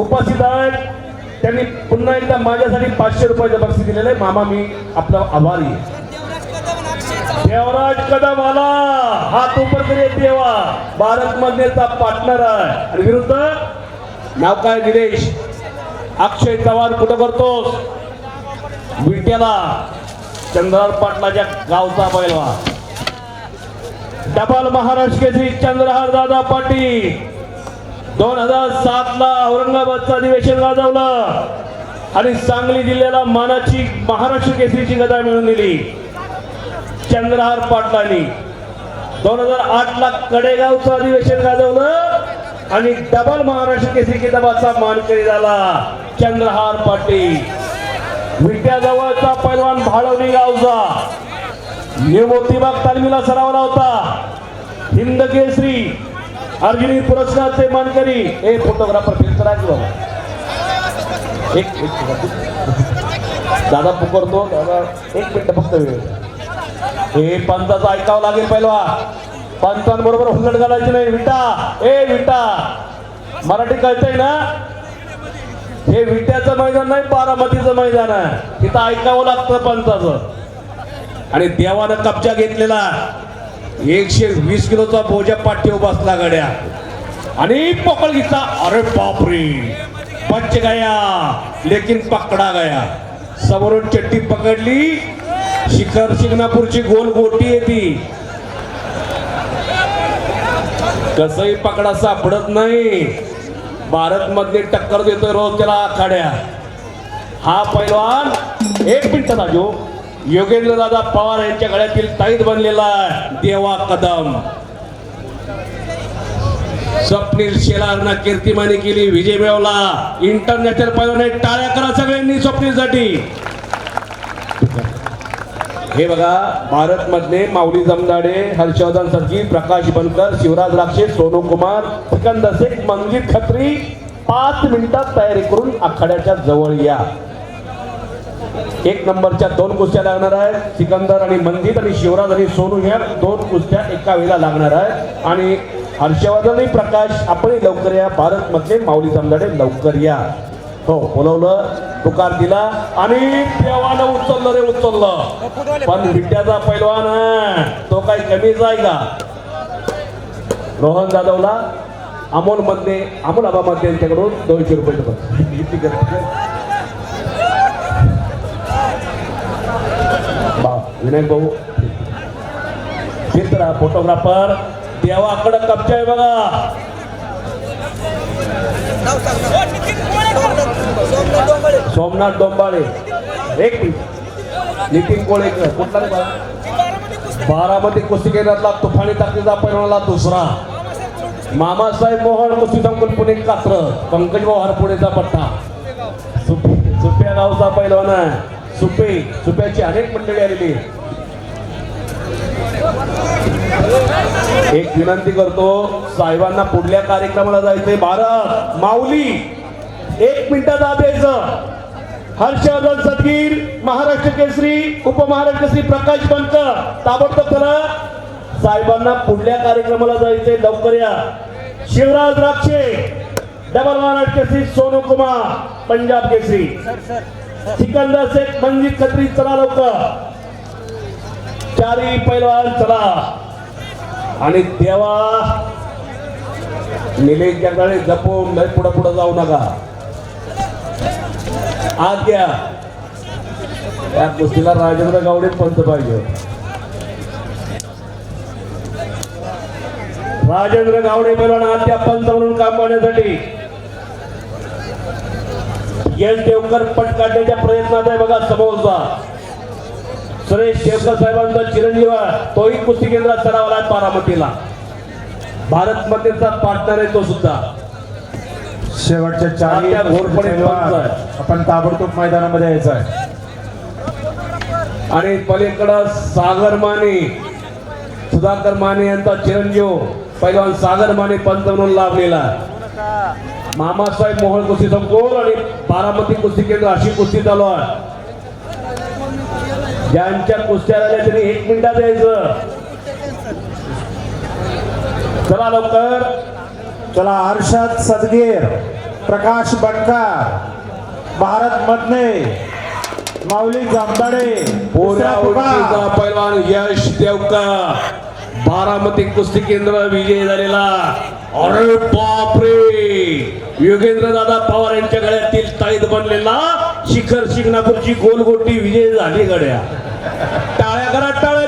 उपस्थित आहेत त्यांनी पुन्हा एकदा माझ्यासाठी पाचशे रुपयाचं बक्षीस दिलेलं आहे. मामा मी आपला आभारी आहे. देवराज कदम आला हा तोपर्यंत देवा. भारत मधलेचा पार्टनर आहे. आणि विरुद्ध नाव काय? निलेश. अक्षय चव्हाण कुठं करतोस? विट्याला चंद्रहार पाटलाच्या गावचा बैलवा डबल महाराष्ट्र केसरी चंद्रहार दादा पाटील. दोन हजार सात ला औरंगाबादचं अधिवेशन गाजवलं. आणि सांगली जिल्ह्याला मानाची महाराष्ट्र केसरीची गदा मिळून दिली. चंद्रहार पाटलांनी दोन हजार आठ ला कडेगावचं अधिवेशन गाजवलं आणि डबल महाराष्ट्र केसरी किताबाचा मानकरी झाला चंद्रहार पाटील. विट्याजवळचा पैलवान भाडवणी गावचा. न्यू मोतीबाग तालमीला सरावला होता. हिंद केसरी अर्जुनी पुरस्कारचे मानकरी. ए फोटोग्राफर फिल्म करा एक दादा पुकारतो दादा. एक मिनिट फक्त वेळ. हे पंचाचं ऐकावं लागेल पहिला पंचांबरोबर हुल्लड घालायची नाही विटा. ए विटा. मराठी कळतंय ना? हे विट्याचं मैदान नाही बारामतीचं मैदान आहे. तिथं ऐकावं लागतं पंचाचं आणि देवानं कब्जा घेतलेला. एकशे वीस किलोचा बोजा पाठीव बसला गड्या. आणि पकड घेतला. अरे बापरे. पंच गया लेकिन पकडा गया. समोरून चट्टी पकडली. शिखर शिंगणापूरची गोल गोटी येते. कसही पकडा सापडत नाही. भारत मध्ये टक्कर देतोय रोज त्याला आखाड्या. हा पैलवान एक मिनिट राजू योगेंद्र दादा पवार यांच्या गळ्यातील ताईत बनलेला देवा कदम. स्वप्नील शेलारनं कीर्तिमानी केली विजय मिळवला. इंटरनॅशनल पैलवान टाळ्या करा सगळ्यांनी स्वप्नीलसाठी. हे बघा भारत मधले माऊली जमदाडे हर्षवर्धन सरजी प्रकाश बनकर शिवराज राक्षे सोनू कुमार सिकंदर शेख मंजित खत्री पाच मिनिटात तयारी करून आखाड्याच्या जवळ या. एक नंबरच्या दोन कुस्त्या लागणार आहेत. सिकंदर आणि मंदिर आणि शिवराज आणि सोनू ह्या दोन कुस्त्या एका वेळेला लागणार आहेत. आणि हर्षवर्धन प्रकाश आपण लवकर या. भारत मधले माऊली जमदाडे लवकर या. हो बोलवलं पुकार दिला आणि देवानं उचललं रे उचललं. पण विद्याचा पैलवान तो काही कमीच आहे का? रोहन जाधवला अमोलमध्ये अमोल आबा मध्ये यांच्याकडून दोनशे रुपये विनायक भाऊ. चित्र फोटोग्राफर देवाकडे कब्जा आहे बघा. सोमनाथ डोंबाळे. एक नितीन कोळेकर. कुठला बारामती कुस्ती केंद्रातला तुफानी ताकदीचा पैलवानला दुसरा. मामासाहेब मोहन कुस्ती संकुल पुणे कात्र. पंकज भाऊ हरपुणेचा पट्टा. सुप्या गावचा पैलवान आहे. सुपे सुप्याची अनेक मंडळी आलेली. एक विनंती करतो साहेबांना पुढल्या कार्यक्रमाला जायचंय. भारत माऊली एक मिनिटात द्यायचं. हर्षवर्धन सदगीर महाराष्ट्र केसरी उपमहाराष्ट्र केसरी प्रकाश पंत ताबडतोब करा साहेबांना पुढल्या कार्यक्रमाला जायचंय. लवकर या. शिवराज राक्षे डबल महाराष्ट्र केसरी सोनू कुमार पंजाब केसरी. सिकंदर शेख मंजित खत्री चला लवकर. चारी पैलवान चला. आणि देवा निलेश जगदाळे जपून नाही पुढं पुढं जाऊ नका. आज घ्या या कुस्तीला राजेंद्र गावडे पंत पाहिजे. राजेंद्र गावडे पैलवान आज त्या पंत म्हणून काम पाहण्यासाठी यश देवकर पट काढण्याच्या प्रयत्नात आहे बघा समोरचा. सुरेश शेवकर साहेबांचा चिरंजीव आहे. तोही कुस्ती केंद्रात सरावला आहे बारामतीला. भारत मध्येचा पार्टनर आहे तो सुद्धा. शेवटच्या आहे. आपण ताबडतोब मैदानामध्ये यायचं आहे. आणि पलीकडं सागर माने. सुधाकर माने यांचा चिरंजीव. पैलवान सागर माने पंत म्हणून लाभलेला आहे. मामासाहेब मोहन कुस्ती संकुल आणि बारामती कुस्ती केंद्र अशी कुस्ती चालू आहे. ज्यांच्या कुस्त्या झाल्या त्यांनी एक मिनिटात यायचं. चला लवकर. चला हर्षद सदगीर प्रकाश बनकर भारत मधने माऊली जामदाडे पैलवान यश देवकर? बारामती कुस्ती केंद्र विजय झालेला. अरे बापरे! योगेंद्र दादा पवार यांच्या गळ्यातील ताईत बनलेला शिखर शिंगणापूरची गोलगोटी विजय झाली गड्या. टाळ्या करा टाळ्या.